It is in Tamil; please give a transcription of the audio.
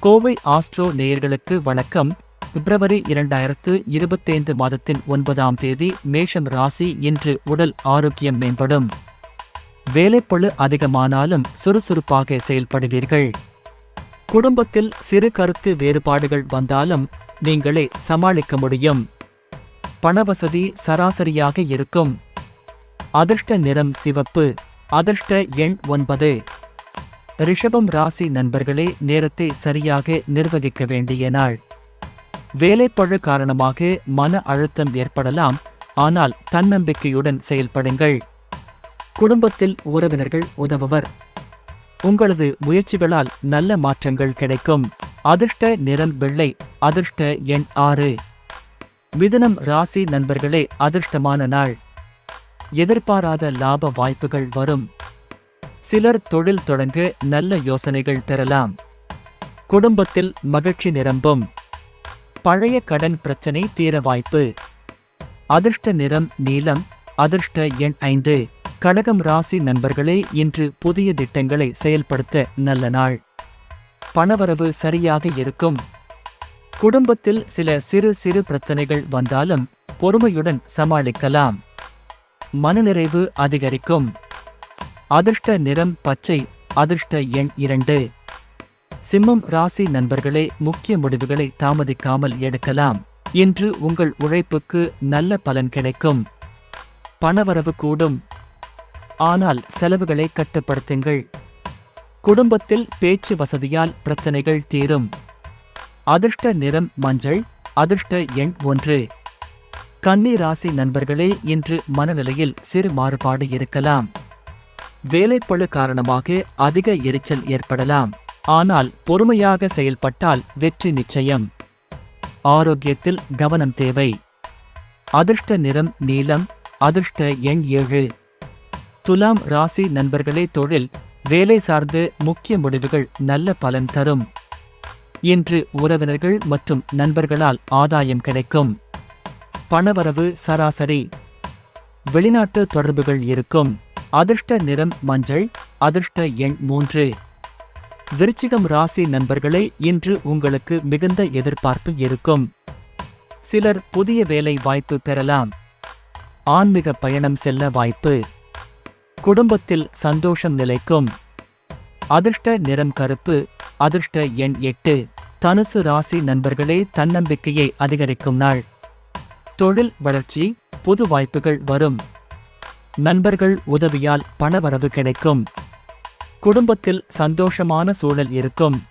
கோவை ஆஸ்ட்ரோ நேயர்களுக்கு வணக்கம். பிப்ரவரி இரண்டாயிரத்து இருபத்தைந்து மாதத்தின் ஒன்பதாம் தேதி மேஷம் ராசி இன்று உடல் ஆரோக்கியம் மேம்படும். வேலைப்பளு அதிகமானாலும் சுறுசுறுப்பாக செயல்படுவீர்கள். குடும்பத்தில் சிறு கருத்து வேறுபாடுகள் வந்தாலும் நீங்களே சமாளிக்க முடியும். பணவசதி சராசரியாக இருக்கும். அதிர்ஷ்ட நிறம் சிவப்பு அதிர்ஷ்ட எண் ஒன்பது. ரிஷபம் ராசி நண்பர்களே நேரத்தை சரியாக நிர்வகிக்க வேண்டிய நாள். வேலைப்பழு காரணமாக மன அழுத்தம் ஏற்படலாம் ஆனால் தன்னம்பிக்கையுடன் செயல்படுங்கள். குடும்பத்தில் உறவினர்கள் உதவுவர். உங்களது முயற்சிகளால் நல்ல மாற்றங்கள் கிடைக்கும். அதிர்ஷ்ட நிறம் வெள்ளை அதிர்ஷ்ட எண் ஆறு. மிதனம் ராசி நண்பர்களே அதிர்ஷ்டமான நாள். எதிர்பாராத லாப வாய்ப்புகள் வரும். சிலர் தொழில் தொடங்க நல்ல யோசனைகள் பெறலாம். குடும்பத்தில் மகிழ்ச்சி நிரம்பும். பழைய கடன் பிரச்சனை தீர வாய்ப்பு. அதிர்ஷ்ட நிறம் நீலம் அதிர்ஷ்ட எண் ஐந்து. கடகம் ராசி நண்பர்களே இன்று புதிய திட்டங்களை செயல்படுத்த நல்ல நாள். பணவரவு சரியாக இருக்கும். குடும்பத்தில் சில சிறு சிறு பிரச்சனைகள் வந்தாலும் பொறுமையுடன் சமாளிக்கலாம். மனநிறைவு அதிகரிக்கும். அதிர்ஷ்ட நிறம் பச்சை அதிர்ஷ்ட எண் இரண்டு. சிம்மம் ராசி நண்பர்களே முக்கிய முடிவுகளை தாமதிக்காமல் எடுக்கலாம். இன்று உங்கள் உழைப்புக்கு நல்ல பலன் கிடைக்கும். பணவரவு கூடும். ஆனால் செலவுகளை கட்டுப்படுத்துங்கள். குடும்பத்தில் பேச்சு வசதியால் பிரச்சனைகள் தீரும். அதிர்ஷ்ட நிறம் மஞ்சள் அதிர்ஷ்ட எண் ஒன்று. கன்னி ராசி நண்பர்களே இன்று மனநிலையில் சிறு மாறுபாடு இருக்கலாம். வேலைப்பளு காரணமாக அதிக எரிச்சல் ஏற்படலாம். ஆனால் பொறுமையாக செயல்பட்டால் வெற்றி நிச்சயம். ஆரோக்கியத்தில் கவனம் தேவை. அதிர்ஷ்ட நிறம் நீலம் அதிர்ஷ்ட எண் ஏழு. துலாம் ராசி நண்பர்களே தொழில் வேலை சார்ந்து முக்கிய முடிவுகள் நல்ல பலன் தரும். இன்று உறவினர்கள் மற்றும் நண்பர்களால் ஆதாயம் கிடைக்கும். பணவரவு சராசரி. வெளிநாட்டு தொடர்புகள் இருக்கும். அதிர்ஷ்ட நிறம் மஞ்சள் அதிர்ஷ்ட எண் மூன்று. விருச்சிகம் ராசி நண்பர்களே இன்று உங்களுக்கு மிகுந்த எதிர்பார்ப்பு இருக்கும். சிலர் புதிய வேலை வாய்ப்பு பெறலாம். ஆன்மீக பயணம் செல்ல வாய்ப்பு. குடும்பத்தில் சந்தோஷம் நிலைக்கும். அதிர்ஷ்ட நிறம் கருப்பு அதிர்ஷ்ட எண் எட்டு. தனுசு ராசி நண்பர்களே தன்னம்பிக்கையை அதிகரிக்கும் நாள். தொழில் வளர்ச்சி புது வாய்ப்புகள் வரும். நண்பர்கள் உதவியால் பணவரவு கிடைக்கும். குடும்பத்தில் சந்தோஷமான சூழல் இருக்கும்.